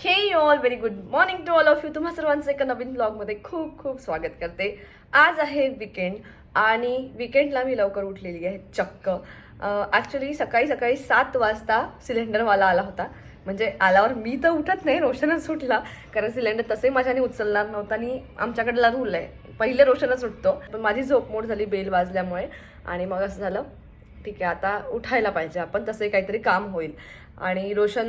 Hey all very good morning to all of you तुम्हा सर्वांचं एका नवीन ब्लॉगमध्ये खूप खूप स्वागत करते. आज आहे विकेंड आणि विकेंडला मी लवकर उठलेली आहे चक्क. ॲक्च्युली सकाळी सकाळी सात वाजता सिलेंडरवाला आला होता. म्हणजे आल्यावर मी तर उठत नाही रोशनच उठला. कारण सिलेंडर तसे माझ्याने उचलणार नव्हता आणि आमच्याकडला रूल आहे पहिले रोशनच उठतो. पण माझी झोप मोड झाली बेल वाजल्यामुळे. आणि मग असं झालं ठीक आहे आता उठायला पाहिजे आपण तसे काहीतरी काम होईल. आणि रोशन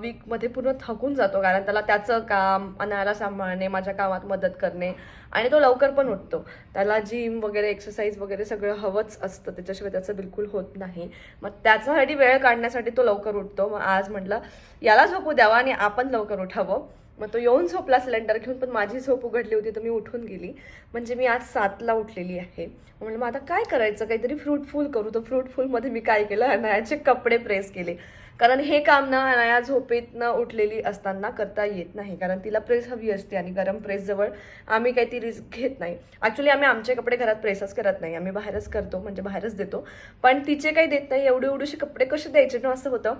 वीकमध्ये पूर्ण थकून जातो कारण त्याला त्याचं काम अनाला सांभाळणे माझ्या कामात मदत करणे आणि तो लवकर पण उठतो. त्याला जिम वगैरे एक्सरसाइज वगैरे सगळं हवंच असतं. त्याच्याशिवाय त्याचं बिलकुल होत नाही. मग त्याच्यासाठी वेळ काढण्यासाठी तो लवकर उठतो. मग आज म्हटलं याला झोपू द्यावा आणि आपण लवकर उठावं. मग तो येऊन झोपला सिलेंडर घेऊन पण माझी झोप उघडली होती तर मी उठून गेली. म्हणजे मी आज सातला उठलेली आहे. म्हणलं मग आता काय करायचं? काहीतरी फ्रूटफुल करू. तर फ्रूटफुलमध्ये मी काय केलं? अनायाचे कपडे प्रेस केले. कारण हे काम ना अनाया झोपेतनं उठलेली असताना करता येत नाही. कारण तिला प्रेस हवी असते आणि गरम प्रेसजवळ आम्ही काही ती रिस्क घेत नाही. ॲक्च्युली आम्ही आमचे कपडे घरात प्रेसच करत नाही. आम्ही बाहेरच करतो म्हणजे बाहेरच देतो. पण तिचे काही देत नाही. एवढे एवढीशी कपडे कसे द्यायचे? ना असं होतं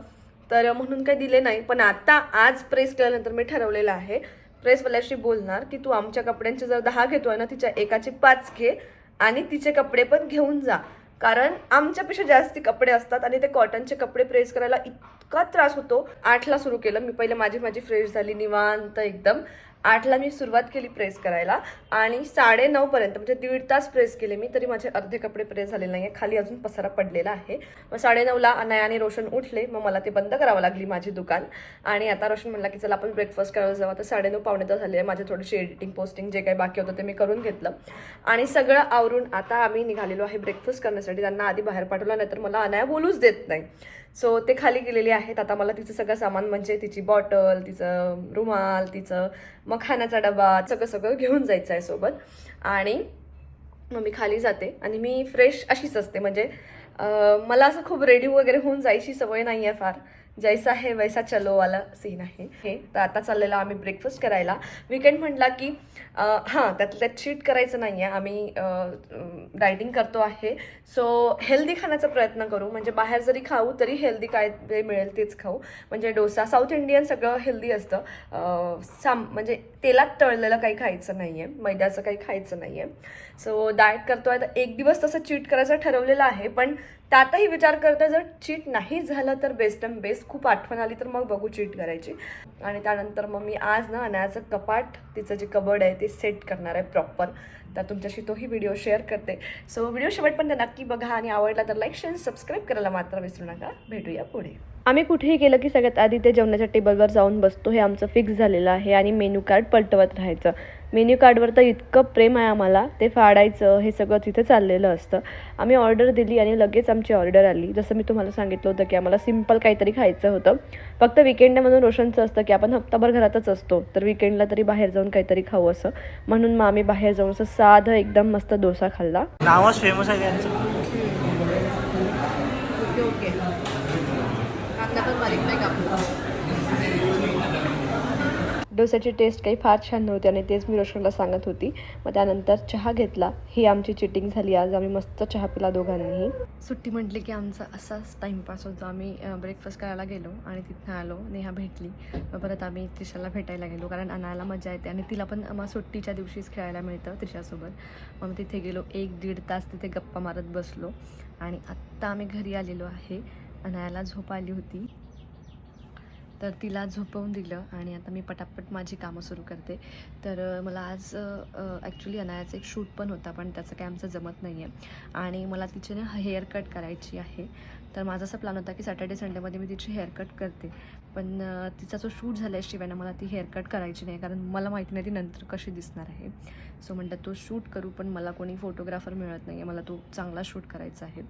तर म्हणून काही दिले नाही. पण आता आज प्रेस केल्यानंतर मी ठरवलेलं आहे. प्रेसवाल्याशी बोलणार की तू आमच्या कपड्यांचे जर दहा घेतो आहे ना तिच्या एकाचे पाच घे आणि तिचे कपडे पण घेऊन जा. कारण आमच्यापेक्षा जास्ती कपडे असतात आणि ते कॉटनचे कपडे प्रेस करायला इतका त्रास होतो. आठला सुरू केलं. मी पहिले माझी माझी फ्रेश झाली निवांत एकदम. आठला मी सुरुवात केली प्रेस करायला आणि साडेनऊपर्यंत म्हणजे दीड तास प्रेस केले मी तरी माझे अर्धे कपडे प्रेस झालेले नाही आहे खाली अजून पसारा पडलेला आहे. मग साडेनऊला अनाया आणि रोशन उठले. मग मला ते बंद करावं लागली माझी दुकान. आणि आता रोशन म्हणला की चला आपण ब्रेकफास्ट करायला जाऊ. तर साडेनऊ पावणे तर झाले. माझे थोडीशी एडिटिंग पोस्टिंग जे काही बाकी होतं ते मी करून घेतलं. आणि सगळं आवरून आता आम्ही निघालेलो आहे ब्रेकफास्ट करण्यासाठी. त्यांना आधी बाहेर पाठवलं नाही तर मला अनाया बोलूच देत नाही. सो ते खाली गेलेले आहेत. आता मला तिचं सगळं सामान म्हणजे तिची बॉटल तिचं रुमाल तिचं मग खाण्याचा डबा सगळं सगळं घेऊन जायचं आहे सोबत. आणि मग मी खाली जाते. आणि मी फ्रेश अशीच असते. म्हणजे मला असं खूप रेडी वगैरे होऊन जायची सवय नाही आहे फार. जैसा है वैसा चलो वाला सीन आहे. हे तर आता चाललेला आम्ही ब्रेकफास्ट करायला. विकेंड म्हटला की हां त्यातलं त्यात चीट करायचं नाही आहे आम्ही डायटिंग करतो आहे. सो हेल्दी खाण्याचा प्रयत्न करू. म्हणजे बाहेर जरी खाऊ तरी हेल्दी काय जे मिळेल तेच खाऊ. म्हणजे डोसा साऊथ इंडियन सगळं हेल्दी असतं. साम म्हणजे तेलात तळलेलं काही खायचं नाही आहे मैद्याचं काही खायचं नाही आहे सो डाएट करतो आहे तर एक दिवस तसं चीट करायचं ठरवलेलं आहे. पण त्यातही विचार करता जर चीट नाही झालं तर बेस्ट अँड बेस्ट खूप आठवण आली तर मग बघू चीट करायची. आणि त्यानंतर मग मी आज ना अनायाचं कपाट तिचं जे कबड आहे ते सेट करणार आहे प्रॉपर तर तुमच्याशी तोही व्हिडिओ शेअर करते. सो व्हिडिओ शेवटपर्यंत नक्की बघा आणि आवडला तर लाईक शेअर सबस्क्राईब करायला मात्र विसरू नका. भेटूया पुढे. आम्ही कुठेही गेलं की सगळ्यात आधी ते जेवणाच्या टेबलवर जाऊन बसतो. हे आमचं फिक्स झालेलं आहे आणि मेन्यू कार्ड पलटवत राहायचं. मेन्यू कार्डवर तर इतकं प्रेम आहे आम्हाला. ते फाडायचं हे सगळं तिथे चाललेलं असतं. आम्ही ऑर्डर दिली आणि लगेच आमची ऑर्डर आली. जसं मी तुम्हाला सांगितलं होतं की आम्हाला सिंपल काहीतरी खायचं होतं. फक्त विकेंडमधून रोशनचं असतं की आपण हप्ताभर घरातच असतो. तर विकेंडला तरी बाहेर जाऊन काहीतरी खाऊ असं. म्हणून मग आम्ही बाहेर जाऊन असं साधं एकदम मस्त डोसा खाल्ला. नावच फेमस आहे ओके ओके कांदा पण बारीक नाही कापला डोस्याची टेस्ट काही फार छान नव्हती आणि तेच मी रोशनला सांगत होती. मग त्यानंतर चहा घेतला. ही आमची चिटिंग झाली. आज आम्ही मस्त चहा पिला दोघांनीही. सुट्टी म्हटली की आमचा असाच टाईमपास होतो. आम्ही ब्रेकफास्ट करायला गेलो आणि तिथनं आलो नेहा भेटली. मग परत आम्ही त्रिशाला भेटायला गेलो कारण अनायला मजा येते आणि तिला पण मग सुट्टीच्या दिवशीच खेळायला मिळतं त्रिशासोबत. मग तिथे गेलो. एक दीड तास तिथे गप्पा मारत बसलो आणि आत्ता आम्ही घरी आलेलो आहे. अनायाला झोप आली होती. तर तिला झोपवून दिलं आणि आता मी पटापट माझी कामं सुरू करते. तर मला आज ॲक्च्युली अनायाचा एक शूट पण होता पण त्याचं काय आमचं जमत नाही आहे आणि मला तिचे ना हेअर कट करायची आहे. तर माझा असा प्लॅन होता की सॅटर्डे संडेमध्ये मी तिची हेअर कट करते. पण तिचा जो शूट झाल्याशिवाय ना मला ती हेअर कट करायची नाही कारण मला माहिती नाही ती नंतर कशी दिसणार आहे. सो म्हणतात तो शूट करू पण मला कोणी फोटोग्राफर मिळत नाही आहे मला तो चांगला शूट करायचा आहे.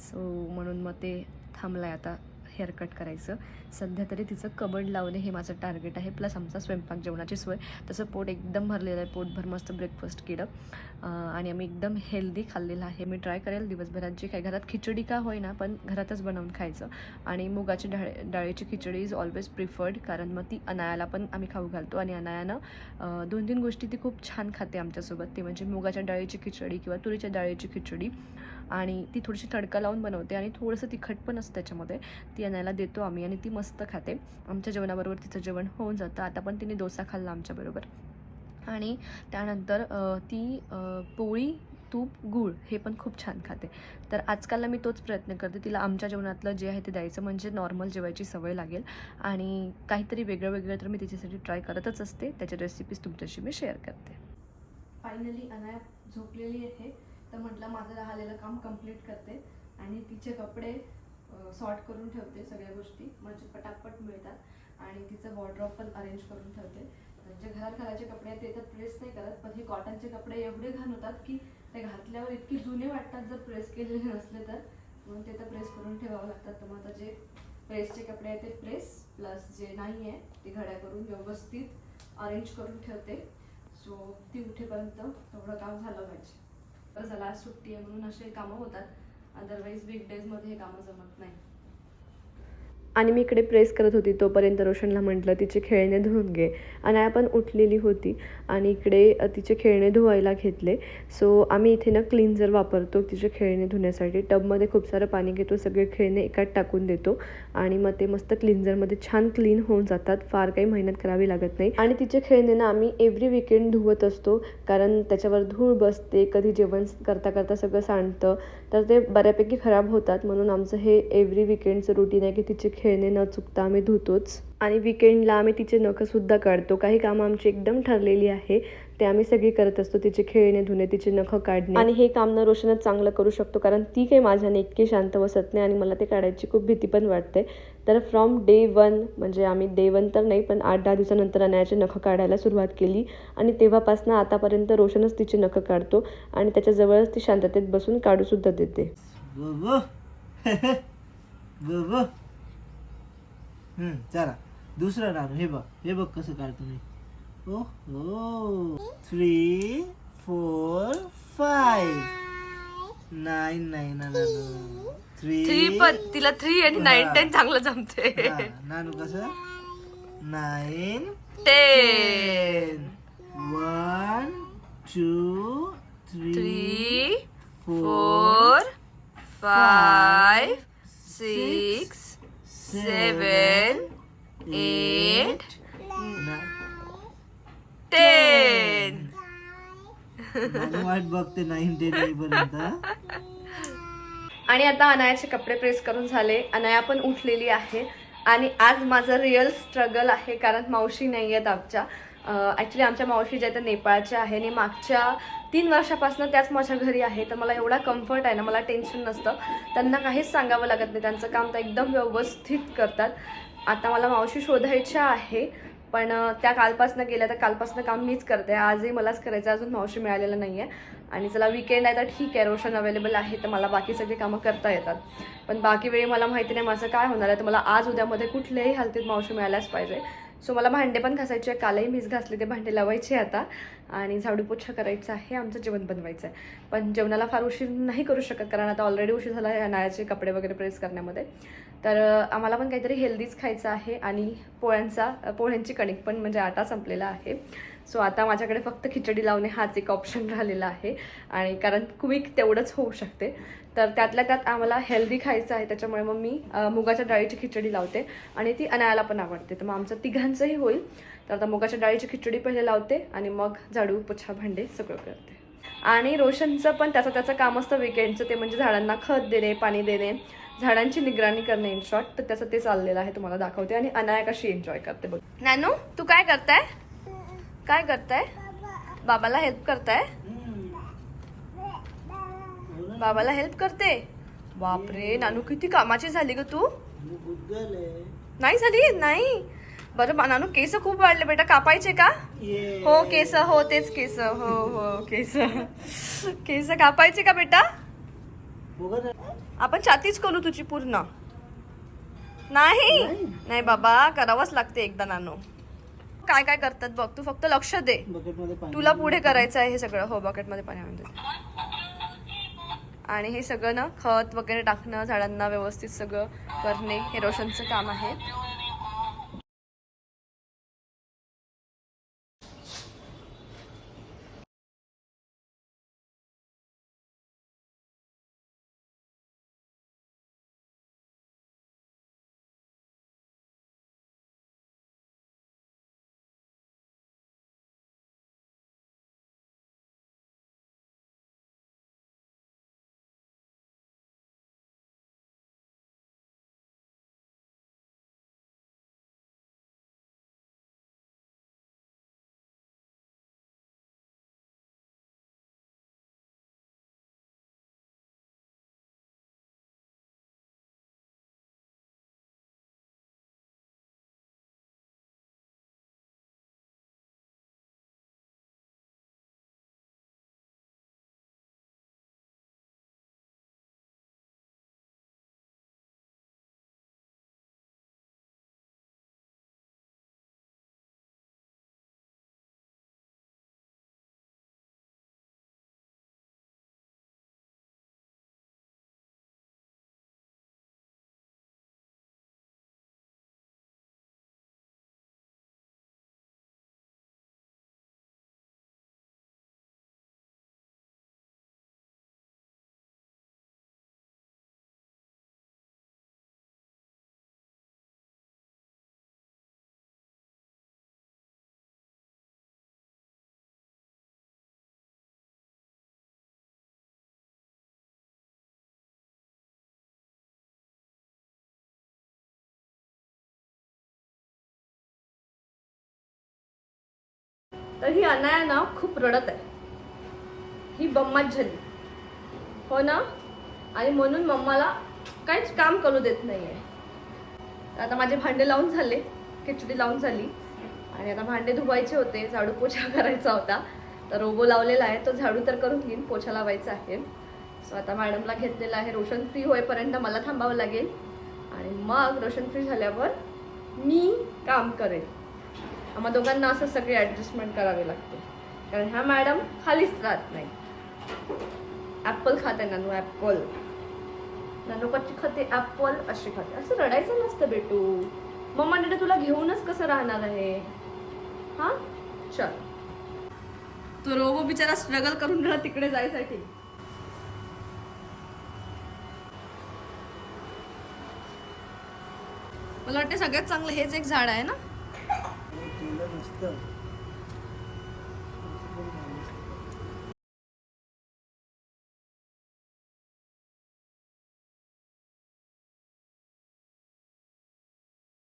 सो म्हणून मग ते थांबलं आहे आता. हेअर कट करायचं. सध्या तरी तिचं कबड लावणे हे माझं टार्गेट आहे. प्लस आमचा स्वयंपाक जेवणाची सोय. तसं पोट एकदम भरलेलं आहे. पोटभर मस्त ब्रेकफास्ट केलं. आणि आम्ही एकदम हेल्दी खाल्लेलं आहे. मी ट्राय करेल दिवसभरात. जे काय घरात खिचडी का होईना पण घरातच बनवून खायचं. आणि मुगाची डाळ डाळीची खिचडी इज ऑलवेज प्रिफर्ड कारण मग ती अनायाला पण आम्ही खाऊ घालतो. आणि अनायानं दोन तीन गोष्टी ती खूप छान खाते आमच्यासोबत. ती म्हणजे मुगाच्या डाळीची खिचडी किंवा तुरीच्या डाळीची खिचडी. आणि ती थोडीशी तडका लावून बनवते आणि थोडंसं तिखट पण असतं त्याच्यामध्ये. ती आणायला देतो आम्ही आणि ती मस्त खाते. आमच्या जेवणाबरोबर तिचं जेवण होऊन जातं. आता पण तिने डोसा खाल्ला आमच्याबरोबर आणि त्यानंतर ती पोळी तूप गूळ हे पण खूप छान खाते. तर आजकालला मी तोच प्रयत्न करते. तिला आमच्या जेवणातलं जे आहे ते द्यायचं म्हणजे नॉर्मल जेवायची सवय लागेल. आणि काहीतरी वेगळं वेगळं तर मी तिच्यासाठी ट्राय करतच असते. त्याच्या रेसिपीज तुमच्याशी मी शेअर करते. फायनली अनाया झोपलेली आहे. तर म्हटलं माझं राहिलेलं काम कंप्लीट करते आणि तिचे कपडे सॉर्ट करून ठेवते सगळ्या गोष्टी. म्हणजे पटापट मिळतात. आणि तिचं वॉर्ड्रॉप पण अरेंज करून ठेवते. जे घरात घालायचे कपडे आहेत ते तर प्रेस नाही करत पण हे कॉटनचे कपडे एवढे घाण होतात की ते घातल्यावर इतके जुने वाटतात जर प्रेस केलेले नसले तर. म्हणून ते तर प्रेस करून ठेवावं लागतात. तर मग आता जे प्रेसचे कपडे आहेत ते प्रेस प्लस जे नाही आहे ते घड्या करून व्यवस्थित अरेंज करून ठेवते. सो ती उठेपर्यंत तेवढं काम झालं पाहिजे. तर आज सुट्टी आहे म्हणून असे कामं होतात. अदरवाईज वीकडेजमध्ये हे कामं जमत नाही. आणि मी इकडे प्रेस करत होती. तोपर्यंत रोशनला म्हटलं तिचे खेळणे धुवून घे. आणि आपण उठलेली होती आणि इकडे तिचे खेळणे धुवायला घेतले. सो आम्ही इथे ना क्लिन्झर वापरतो तिचे खेळणे धुण्यासाठी. टबमध्ये खूप सारं पाणी घेतो सगळे खेळणे एकात टाकून देतो. आणि मग ते मस्त क्लिन्झरमध्ये छान क्लीन होऊन जातात. फार काही मेहनत करावी लागत नाही. आणि तिचे खेळणे ना आम्ही एव्हरी विकेंड धुवत असतो. कारण त्याच्यावर धूळ बसते कधी जेवण करता करता सगळं सांडतं. तर ते बऱ्यापैकी खराब होतात. म्हणून आमचं हे एव्हरी विकेंडचं रुटीन आहे की तिचे खेळणे न चुकता आम्ही धुतोच. आणि विकेंडला आम्ही तिचे नखंसुद्धा काढतो. काही कामं आमची एकदम ठरलेली आहे. ते आम्ही सगळी करत असतो तिचे खेळणे धुणे तिचे नखं काढणे. आणि हे काम न रोशनच चांगलं करू शकतो कारण ती काही माझ्याने इतकी शांत बसत नाही आणि मला ते काढायची खूप भीती पण वाटते. तर फ्रॉम डे वन म्हणजे आम्ही डे वन तर नाही पण आठ दहा दिवसानंतर अनायाचे नखं काढायला सुरुवात केली. आणि तेव्हापासून आतापर्यंत रोशनच तिचे नखं काढतो आणि त्याच्याजवळच ती शांततेत बसून काढूसुद्धा देते. चला. दुसरं रान हे बघ हे बघ कसं काढतो मी. हो three four five nine nine three three पण तिला थ्री आणि नाईन. टेन चांगलं जमते. नानू कसं? Nine ten one two three four five six seven eight ten वाट बघते नाईन टेन येईपर्यंत आणि आता अनायाचे कपडे प्रेस करून झाले. अनाया पण उठलेली आहे. आणि आज माझं रिअल स्ट्रगल आहे कारण मावशी नाही आहेत आमच्या. ॲक्च्युली आमच्या मावशी ज्या त्या नेपाळच्या आहे आणि मागच्या तीन वर्षापासून त्याच माझ्या घरी आहे. तर मला एवढा कम्फर्ट आहे ना मला टेन्शन नसतं. त्यांना काहीच सांगावं लागत नाही. त्यांचं काम तर एकदम व्यवस्थित करतात. आता मला मावशी शोधायच्या आहे. पण त्या कालपासनं गेल्या तर कालपासनं काम मीच करते. आजही मलाच करायचं अजून मावशी मिळालेलं नाही आहे आणि चला विकेंड आहे तर ठीक आहे. रोशन अवेलेबल आहे तर मला बाकी सगळी कामं करता येतात. पण बाकी वेळी मला माहिती नाही माझं काय होणार आहे. तर मला आज उद्यामध्ये कुठल्याही हालतीत मावशी मिळाल्याच पाहिजे. सो मला भांडे पण घासायचे आहे कालही मीच घासले ते भांडे लावायचे आता. आणि झाडू पोछा करायचा आहे. आमचं जेवण बनवायचं आहे. पण जेवणाला फार उशीर नाही करू शकत कारण आता ऑलरेडी उशीर झाला आहे नाळ्याचे कपडे वगैरे प्रेस करण्यामध्ये. तर आम्हाला पण काहीतरी हेल्दीच खायचं आहे आणि पोळ्यांचा पोळ्यांची कणिक पण म्हणजे आटा संपलेला आहे. सो आता माझ्याकडे फक्त खिचडी लावणे हाच एक ऑप्शन राहिलेला आहे. आणि कारण क्विक तेवढंच होऊ शकते. तर त्यातल्या त्यात आम्हाला हेल्दी खायचं आहे त्याच्यामुळे मग मी मुगाच्या डाळीची खिचडी लावते आणि ती अनायाला पण आवडते. तर मग आमचं तिघांचंही होईल. तर आता मुगाच्या डाळीची खिचडी पहिले लावते आणि मग झाडू पुछा भांडे सगळं करते. आणि रोशनचं पण त्याचं त्याचं काम असतं विकेंडचं ते म्हणजे झाडांना खत देणे पाणी देणे झाडांची निगराणी करणे इन शॉर्ट तर त्याचं ते चाललेलं आहे तुम्हाला दाखवते आणि अनाया कशी एन्जॉय करते बघ. नॅनू तू काय करताय? काय करताय? बाबाला हेल्प करताय? बाबाला हेल्प करते. बापरे नानू किती कामाची झाली ग तू? नाही झाली? नाही. बरं बा- नानू केस खूप वाढले बेटा. कापायचे का? हो केस हो तेच केस. हो हो केस. केस कापायचे का बेटा? आपण छातीच करू तुझी पूर्ण. नाही. नाही. बाबा करावंच लागते एकदा नानू. काय काय करतात बघ तू फक्त लक्ष दे. तुला पुढे करायचं आहे हे सगळं. हो बकेटमध्ये पाणी आणून दे. आणि हे सगळं ना खत वगैरे टाकणं झाडांना व्यवस्थित सगळं करणे हे रोशनचं काम आहे. तर ही अनाया ना खूप रडत आहे. ही बम्माच झाली. हो ना? आणि म्हणून मम्माला काहीच काम करू देत नाही आहे आता माझे भांडे लावून झाले खिचडी लावून झाली. आणि आता भांडे धुवायचे होते झाडू पोछा करायचा होता. तर रोबो लावलेला आहे तो झाडू तर करून घेईन पोछा लावायचा आहे. सो आता मॅडमला घेतलेला आहे रोशन फ्री होईपर्यंत मला थांबावं लागेल. आणि मग रोशन फ्री झाल्यावर मी काम करेन. आम्हा दोघांना असं सगळे ॲडजस्टमेंट करावे लागते. कारण ह्या मॅडम खालीच राहत नाही. ॲपल खाते नानू ॲपल नानू कच्ची खाते ॲपल अशी खाते. असं रडायचं नसतं बेटू. मम्मा डॅडी तुला घेऊनच कसं राहणार आहे? हां? चल. तो रोबो बिचारा स्ट्रगल करून राहा तिकडे जायसाठी. मला वाटतं सगळ्यात चांगलं हेच एक झाड आहे ना? नसतं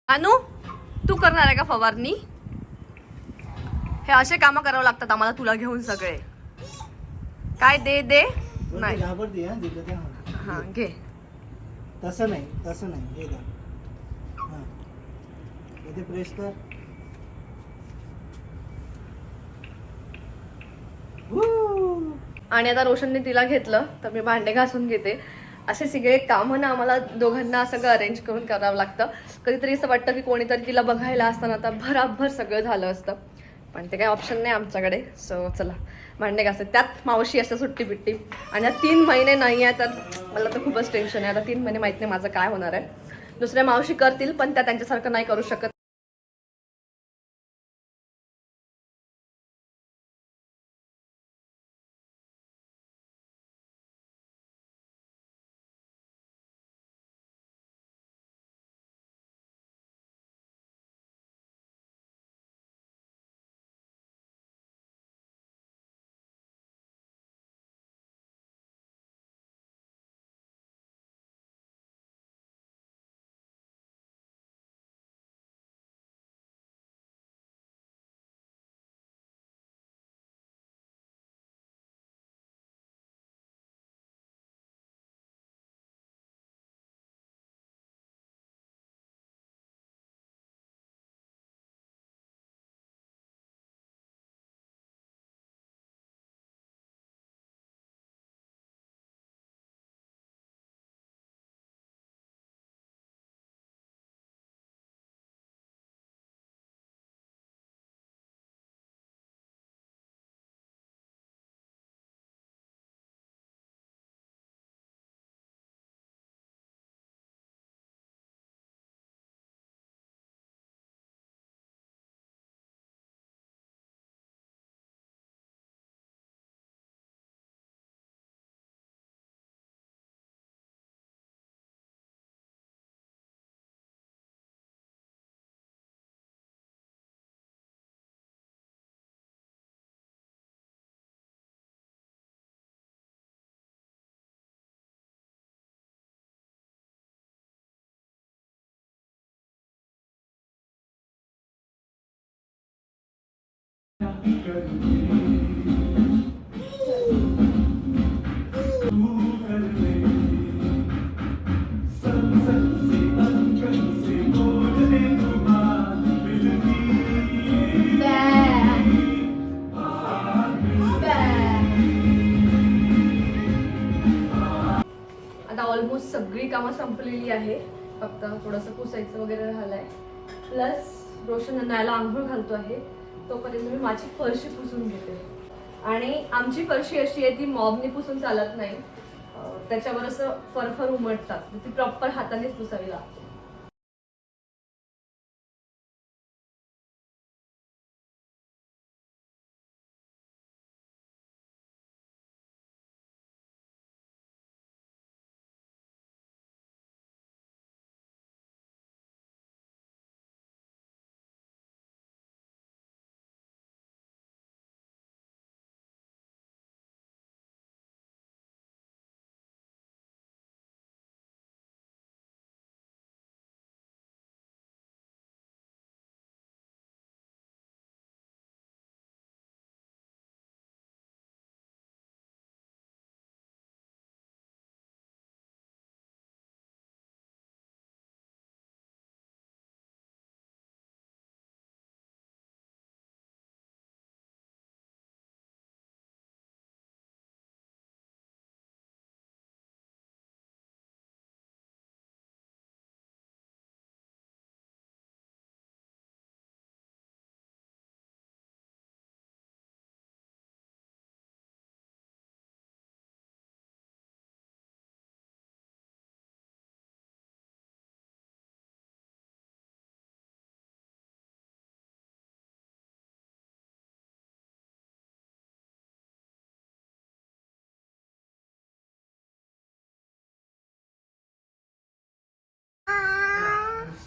अनु तू करणार आहे का फवारणी? हे असे कामं करावं लागतात आम्हाला तुला घेऊन सगळे. काय दे दे? नाही. हा घे. तसं नाही तसं नाही प्रेस कर. आणि आता रोशनने तिला घेतलं तर मी भांडे घासून घेते. असे सगळे कामं ना आम्हाला दोघांना सगळं अरेंज करून करावं लागतं. कधीतरी असं वाटतं की कोणीतरी तिला बघायला असताना आता भराभर सगळं झालं असतं. पण ते काही ऑप्शन नाही आमच्याकडे सो चला भांडे घासते. त्यात मावशी असं सुट्टी बिट्टी. आणि आता तीन महिने नाही आहे तर मला तर खूपच टेन्शन आहे. आता तीन महिने माहीत नाही माझं काय होणार आहे. दुसऱ्या मावशी करतील पण त्या त्यांच्यासारखं नाही करू शकत. आता ऑलमोस्ट सगळी कामं संपलेली आहे. फक्त थोडंसं पुसायचं वगैरे राहिलंय प्लस रोशन नायला आंघोळ घालतो आहे तोपर्यंत मी माझी फरशी पुसून घेते. आणि आमची फरशी अशी आहे ती मॉबने पुसून चालत नाही. त्याच्यावर असं फरफर उमटतात. ती प्रॉपर हातानेच पुसावी लागते.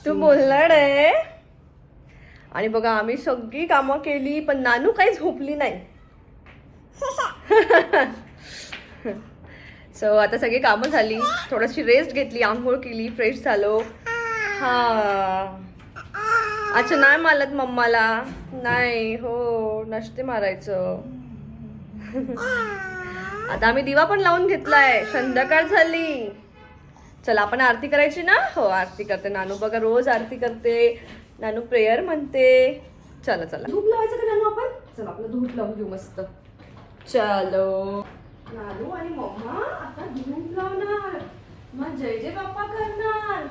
तू बोलणार आहे. आणि बघा आम्ही सगळी कामं केली पण नानू काही झोपली नाही. सो आता सगळी कामं झाली. थोडीशी रेस्ट घेतली आंघोळ केली फ्रेश झालो. हा. अच्छा नाही मालत मम्माला. नाही हो नसते मारायचं. आता आम्ही दिवा पण लावून घेतलाय. संध्याकाळ झाली. चला आपण आरती करायची ना? हो आरती करते. नानू बघा रोज आरती करते. नानू प्रेयर म्हणते. चला चला. धूप लावायचं का नानू आपण? चला आपलं धूप लावून घेऊ मस्त. चलो. नानू आणि मम्मा आता धूप लावणार. मग जय जय बाप्पा करणार.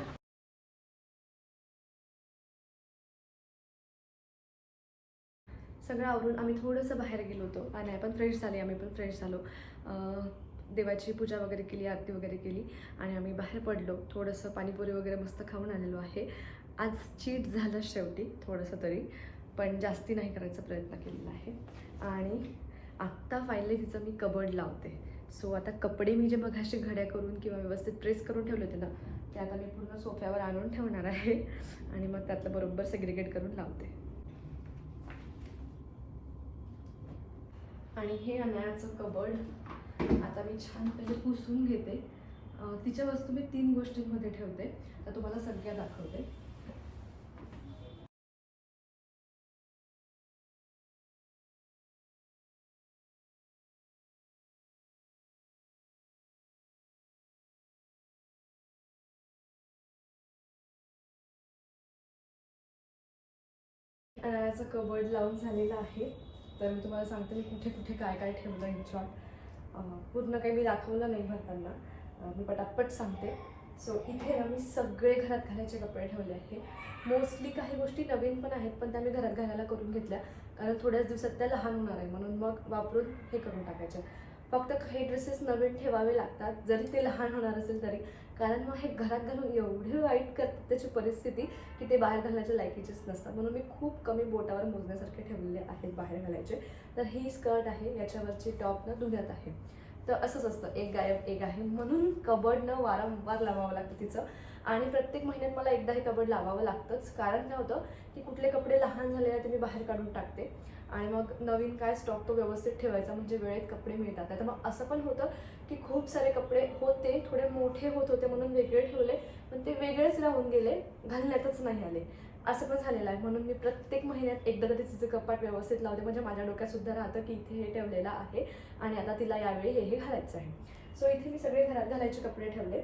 सगळं आवरून आम्ही थोडंसं बाहेर गेलो होतो. आणि आपण फ्रेश झाले आम्ही पण फ्रेश झालो. अं, देवाची पूजा वगैरे केली आरती वगैरे केली आणि आम्ही बाहेर पडलो. थोडंसं पाणीपुरी वगैरे मस्त खाऊन आलेलो आहे. आज चीट झालं शेवटी थोडंसं तरी पण जास्ती नाही करायचा प्रयत्न केलेला आहे. आणि आत्ता फायनली तिचं मी कबड लावते. सो आता कपडे मी जे मघाशी घड्या करून किंवा व्यवस्थित प्रेस करून ठेवले होते ना ते आता मी पूर्ण सोफ्यावर आणून ठेवणार आहे. आणि मग त्यातलं बरोबर सेग्रिगेट करून लावते. आणि हे अनायाचं कबड आता मी छान पहिले पुसून घेते. तिच्या वस्तू मी तीन गोष्टींमध्ये ठेवते. तर तुम्हाला सगळ्या दाखवते. अनायाचं कबड लावून झालेलं आहे. तर मी तुम्हाला सांगते मी कुठे कुठे काय काय ठेवलं इन शॉर्ट पूर्ण काही मी दाखवलं नाही भरताना. मी पटापट सांगते. सो इथे ना मी सगळे घरात घालायचे कपडे ठेवले आहे मोस्टली काही गोष्टी नवीन पण आहेत पण त्या मी घरात घालायला करून घेतल्या. कारण थोड्याच दिवसात त्या लहान होणार आहे. म्हणून मग वापरून हे करून टाकायचे. फक्त काही ड्रेसेस नवीन ठेवावे लागतात. जरी ते लहान होणार असेल तरी. कारण मग हे घरात घालून एवढे वाईट करतात त्याची परिस्थिती की ते बाहेर घालण्याच्या लायकीचेच नसतात. म्हणून मी खूप कमी बोटावर मोजण्यासारखे ठेवलेले आहेत बाहेर घालायचे. तर ही स्कर्ट आहे याच्यावरची टॉप ना धुण्यात आहे. तर असंच असतं. एक गायब एक आहे. म्हणून कबडनं वारंवार लावावं लागतं तिचं. आणि प्रत्येक महिन्यात मला एकदा हे कबड लावावं लागतंच. कारण काय होतं की कुठले कपडे लहान झालेले ते मी बाहेर काढून टाकते. आणि मग नवीन काय स्टॉक तो व्यवस्थित ठेवायचा म्हणजे वेळेत कपडे मिळतात. तर मग असं पण होतं की खूप सारे कपडे होते थोडे मोठे होत होते म्हणून वेगळे ठेवले पण ते वेगळेच राहून गेले घालण्यातच नाही आले. असं पण झालेलं आहे. म्हणून मी प्रत्येक महिन्यात एकदा तरी तिचं कपाट व्यवस्थित लावते. म्हणजे माझ्या डोक्यात सुद्धा राहतं की इथे हे ठेवलेलं आहे आणि आता तिला यावेळी हे हे घालायचं आहे. सो इथे मी सगळे घरात घालायचे कपडे ठेवले.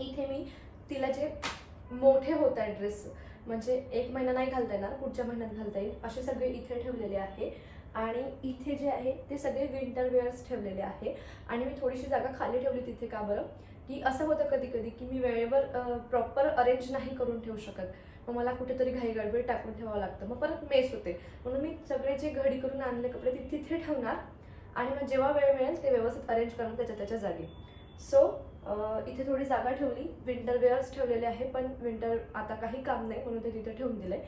इथे मी तिला जे मोठे होत आहे ड्रेस म्हणजे एक महिना नाही घालता येणार पुढच्या महिन्यात घालता येईल. असे सगळे इथे ठेवलेले आहे. आणि इथे जे आहे ते सगळे विंटर वेअर्स ठेवलेले आहे. आणि मी थोडीशी जागा खाली ठेवली तिथे का बरं? की असं होतं कधी कधी की मी वेळेवर प्रॉपर अरेंज नाही करून ठेवू शकत. मग मला कुठेतरी घाई गडबड टाकून ठेवावं लागतं. मग परत मेस होते. म्हणून मी सगळे जे घडी करून आणले कपडे ते तिथे ठेवणार. आणि मग जेव्हा वेळ मिळेल ते व्यवस्थित अरेंज करणार त्याच्या त्याच्या जागी. सो इथे थोडी जागा ठेवली. विंटर वेअर्स ठेवलेले आहे पण विंटर आता काही काम नाही. म्हणून ते तिथे ठेवून दिले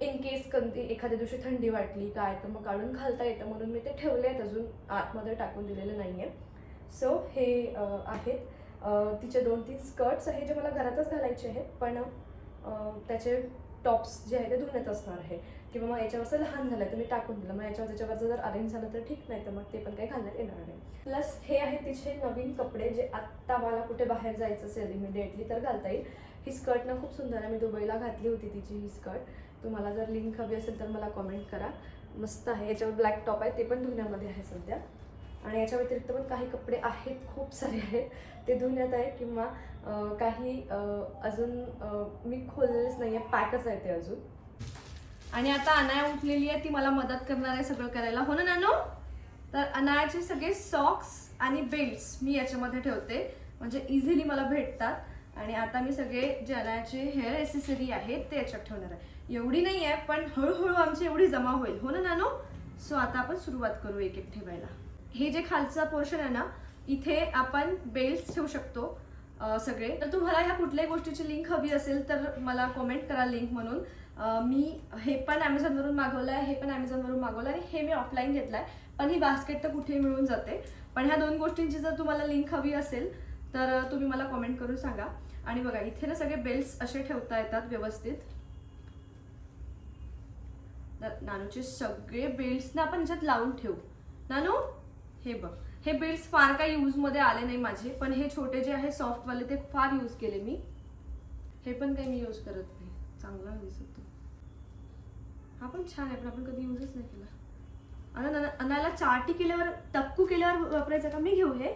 इन केस कधी एखाद्या दिवशी थंडी वाटली काय तर मग काढून घालता येतं. म्हणून मी ते ठेवले आहेत. अजून आतमध्ये टाकून दिलेले नाही आहे सो हे आहेत. तिचे दोन तीन स्कर्ट्स आहे जे मला घरातच घालायचे आहेत. पण त्याचे टॉप्स जे आहे ते धुण्यात असणार आहे. किंवा मग याच्यावरचं लहान झालं तर मी टाकून दिलं. मग याच्यावर त्याच्यावरचं जर अरेंज झालं तर ठीक नाही तर मग ते पण काही घालण्यात येणार नाही. प्लस हे आहे तिचे नवीन कपडे जे आत्ता मला कुठे बाहेर जायचं असेल इमिडिएटली तर घालता येईल. ही स्कर्ट ना खूप सुंदर आहे. मी दुबईला घातली होती तिची ही स्कर्ट तुम्हाला जर लिंक हवी असेल तर मला कॉमेंट करा. मस्त आहे. याच्यावर ब्लॅक टॉप आहे. ते पण धुण्यामध्ये आहे सध्या. आणि याच्या व्यतिरिक्त पण काही कपडे आहेत खूप सारे आहेत. ते धुण्यात आहे किंवा काही अजून मी खोललेच नाही आहे पॅकच आहे ते अजून. आणि आता अनाया उठलेली आहे ती मला मदत करणार आहे सगळं करायला. हो ना नानो? तर अनायाचे सगळे सॉक्स आणि बेल्ट्स मी याच्यामध्ये ठेवते. म्हणजे इझिली मला भेटतात. आणि आता मी सगळे जे अनायाचे हेअर एसेसरी आहेत ते याच्यात ठेवणार आहे. एवढी नाही आहे पण हळूहळू आमची एवढी जमा होईल. हो ना नानो? सो आता आपण सुरुवात करू एक एक ठेवायला. हे जे खालचा पोर्शन आहे ना इथे आपण बेल्ट्स ठेवू शकतो सगळे. तर तुम्हाला ह्या कुठल्याही गोष्टीची लिंक हवी असेल तर मला कमेंट करा लिंक म्हणून. मी हे पण ॲमेझॉनवरून मागवलं आहे हे पण ॲमेझॉनवरून मागवलं आणि हे मी ऑफलाईन घेतलं आहे पण ही बास्केट तर कुठेही मिळून जाते. पण ह्या दोन गोष्टींची जर तुम्हाला लिंक हवी असेल तर तुम्ही मला कमेंट करून सांगा. आणि बघा इथे ना सगळे बेल्ट्स असे ठेवता येतात व्यवस्थित. तर नानूचे सगळे बेल्ट ना आपण ह्याच्यात लावून ठेवू. नानू हे बघ. हे बेल्ट्स फार काही यूजमध्ये आले नाही माझे पण हे छोटे जे आहे सॉफ्टवाले ते फार यूज केले मी. हे पण काही मी यूज करत चांगला दिसत हा पण छान आहे पण आपण कधी यूजच नाही केला. नाना- अनाला चाटी केल्यावर टक्कू केल्यावर वापरायचं का? मी घेऊ हे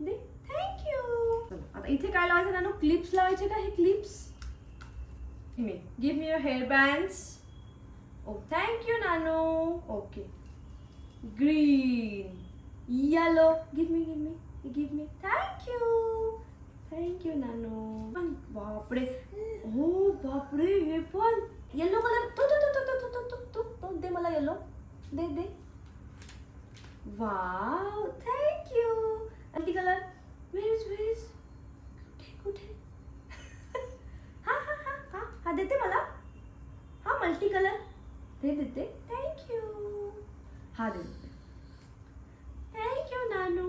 दे. थँक्यू आता इथे काय लावायचं नानू? क्लिप्स लावायचे का हे clips me give me your hair bands oh thank you Nanu. Okay green yellow give me give me give me thank you thank you Nanu. पण बापरे. हो बापरे हे पण. येलो कलर तो तो तो तो तो तो तो तो तो दे मला येलो दे दे. Wow thank you multi colour where is where कुठे कुठे? हा हा हा हा. हा देते मला. हा मल्टी कलर दे देते थँक्यू हा दे देते थँक्यू नानू.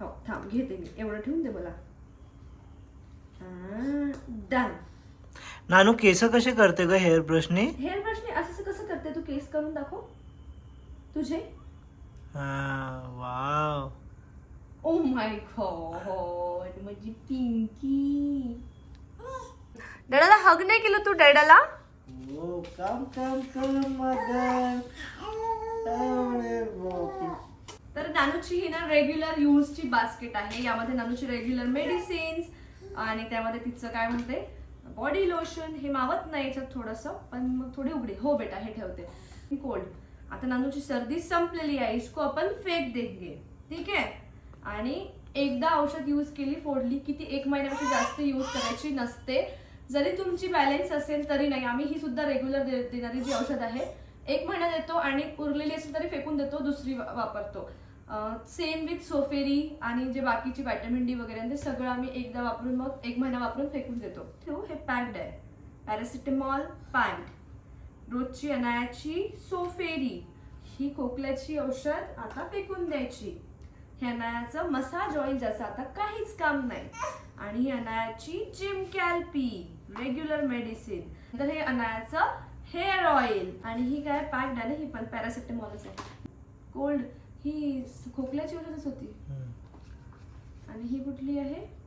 हो थांब घेते मी. एवढं ठेवून दे मला. डन नानू केस कसे करते ग हेअर ब्रशने हेअर ब्रशने असं असं कसं करते तू? केस करून दाखव. तुझे? वाव. ओ माय गॉड माझी पिंकी. डॅडाला हग नाही केलं तू डॅडाला? ओ काम काम कर मदर अरे बापरे. तर नानूची ही ना रेग्युलर यूजची बास्केट आहे. यामध्ये नानूची रेग्युलर मेडिसिन्स आणि त्यामध्ये तिचं काय म्हणते बॉडी लोशन हे मावत नाही याच्यात थोडंसं पण मग थोडी उघडी. हो बेटा हे ठेवते. कोल्ड आता नानूची सर्दी संपलेली आहे इसको आपण फेक देंगे. ठीक आहे? आणि एकदा औषध यूज केली फोडली की ती एक महिन्यापेक्षा जास्त यूज करायची नसते. जरी तुमची बॅलन्स असेल तरी नाही. आम्ही ही सुद्धा रेग्युलर देणारी जी औषध आहे एक महिना देतो आणि उरलेली असेल तरी फेकून देतो दुसरी वापरतो. सेम विथ सोफेरी आणि जे बाकीची व्हिटॅमिन डी वगैरे आहे ते सगळं आम्ही एकदा वापरून मग एक महिना वापरून फेकून देतो. ठेवू हे पॅक्ड आहे. पॅरासिटेमॉल पॅन्ट रोजची अनायाची सोफेरी ही खोकल्याची औषध आता फेकून द्यायची. हे अनायाचं मसाज ऑइल ज्याचं आता काहीच काम नाही. आणि ही अनायाची जिम कॅल्पी रेग्युलर मेडिसिन तर हे अनायाचं हेअर ऑइल आणि ही काय पॅक्ड आहे ना ही पण पॅरासिटेमॉलच आहे. कोल्ड ही खोकल्याची औषधच होती. आणि ही कुठली आहे?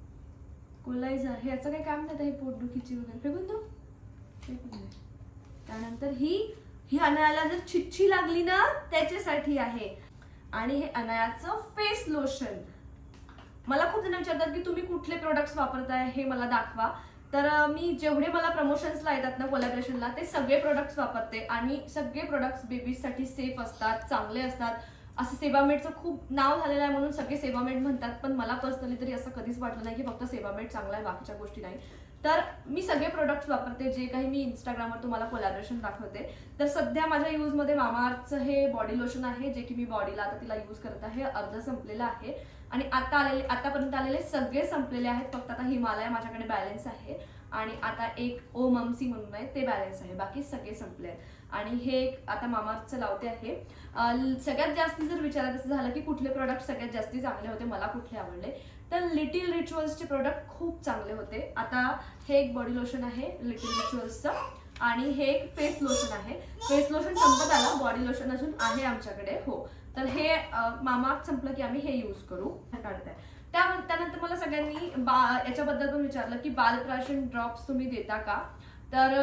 कोलायझर हे याचं काही काम नाही हे पोटदुखीची वगैरे. फेकून दो. फेकून दे. त्यानंतर ही ही अनायाला जर छिच्छी लागली ना त्याच्यासाठी आहे. आणि हे अनायाचं फेस लोशन. मला खूप जण विचारतात की तुम्ही कुठले प्रोडक्ट्स वापरताय? हे मला दाखवा. तर मी जेवढे मला प्रमोशन्सला येतात ना कोलॅबरेशनला ते सगळे प्रोडक्ट्स वापरते. आणि सगळे प्रोडक्ट्स बेबीजसाठी सेफ असतात चांगले असतात. असं सेवामेडचं खूप नाव झालेलं आहे म्हणून सगळे सेवामेड म्हणतात पण मला पर्सनली तरी असं कधीच वाटलं नाही की फक्त सेवामेड चांगला आहे बाकीच्या गोष्टी नाही. तर मी सगळे प्रोडक्ट्स वापरते जे काही मी इंस्टाग्रामवर तुम्हाला कोलॅबरेशन दाखवते. तर सध्या माझ्या यूजमध्ये मामाअर्थचं हे बॉडी लोशन आहे जे की मी बॉडीला आता तिला यूज करत आहे अर्ध संपलेलं आहे. आणि आता आलेले आतापर्यंत आलेले सगळे संपलेले आहेत फक्त आता हिमालय माझ्याकडे बॅलन्स आहे. आणि आता एक ओ ममसी म्हणून आहे ते बॅलन्स आहे. बाकी सगळे संपले आहेत. आणि हे एक आता मामाचं लावते आहे. सगळ्यात जास्त जर विचारायचं झालं की कुठले प्रोडक्ट सगळ्यात जास्ती चांगले होते मला कुठले आवडले तर लिटिल रिच्युअल्सचे प्रोडक्ट खूप चांगले होते. आता हे एक बॉडी लोशन आहे लिटिल रिच्युअल्सचं आणि हे एक फेस लोशन आहे. फेस लोशन संपत आलं बॉडी लोशन अजून आहे आमच्याकडे हो. तर हे मामा संपलं की आम्ही हे यूज करू. हे काढताय. त्या त्यानंतर मला सगळ्यांनी बा याच्याबद्दल पण विचारलं की बालप्राशन ड्रॉप्स तुम्ही देता का? तर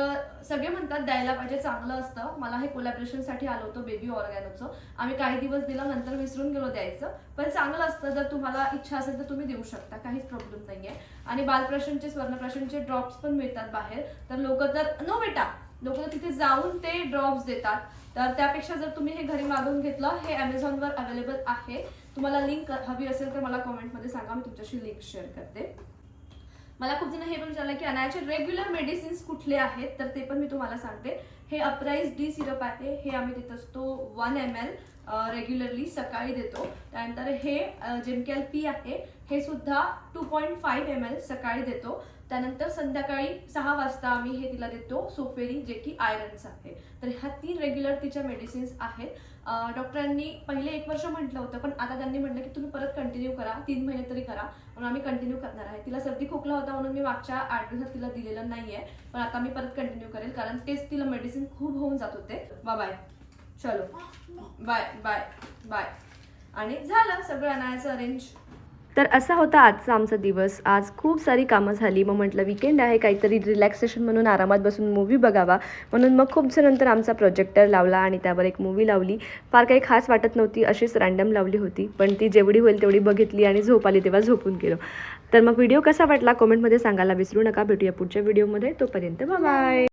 सगळे म्हणतात द्यायला पाहिजे चांगलं असतं. मला हे कोलॅबरेशनसाठी आलं होतं बेबी ऑर्गॅनोचं आम्ही काही दिवस दिलं नंतर विसरून गेलो द्यायचं. पण चांगलं असतं जर तुम्हाला इच्छा असेल तर तुम्ही देऊ शकता काहीच प्रॉब्लेम नाही आहे आणि बालप्राशनचे स्वर्णप्राशनचे ड्रॉप्स पण मिळतात बाहेर. तर लोक तर नो बेटा लोक तिथे जाऊन ते ड्रॉप्स देतात. तर त्यापेक्षा जर तुम्ही हे घरी मागवून घेतलं हे अमेझॉनवर अवेलेबल आहे. तुम्हाला लिंक हवी असेल तर मला कमेंटमध्ये सांगा मी तुमच्याशी लिंक शेअर करते. मला खूप जण हे पण विचारलं की अनायाचे रेग्युलर मेडिसिन्स कुठले आहेत? तर ते पण मी तुम्हाला सांगते. हे अपराईज डी सिरप आहे. हे आम्ही देत असतो वन एम एल रेग्युलरली सकाळी देतो. त्यानंतर हे जेमकॅल पी आहे हे सुद्धा two point five M L सकाळी देतो. त्यानंतर संध्याकाळी सहा वाजता आम्ही हे तिला देतो सोफेरी जे की आयरन्स आहे. तर ह्या तीन रेग्युलर तिच्या मेडिसिन्स आहेत. डॉक्टरांनी पहिले एक वर्ष म्हटलं होतं पण आता त्यांनी म्हटलं की तुम्ही परत कंटिन्यू करा तीन महिने तरी करा म्हणून आम्ही कंटिन्यू करणार आहे. तिला सर्दी खोकला होता म्हणून मी मागच्या आठ दिवसात तिला दिलेलं आहे पण आता मी परत कंटिन्यू करेल कारण तेच तिला मेडिसिन खूप होऊन जात होते. बाय बाय चलो. बाय बाय बाय आणि झालं सगळं आणायचं अरेंज तर असा होता आजचा आमचा दिवस. आज खूप सारी कामं झाली. मग म्हटलं विकेंड आहे काहीतरी रिलॅक्सेशन म्हणून आरामात बसून मूवी बघावा. म्हणून मग खूप जणांनंतर आमचा प्रोजेक्टर लावला आणि त्यावर एक मूवी लावली. फार काही खास वाटत नव्हती. अशीच रँडम लावली होती. पण ती जेवढी होईल तेवढी बघितली आणि झोप आली तेव्हा झोपून गेलो. तर मग व्हिडिओ कसा वाटला? कमेंटमध्ये सांगायला विसरू नका. भेटूया पुढच्या व्हिडिओमध्ये तोपर्यंत बाय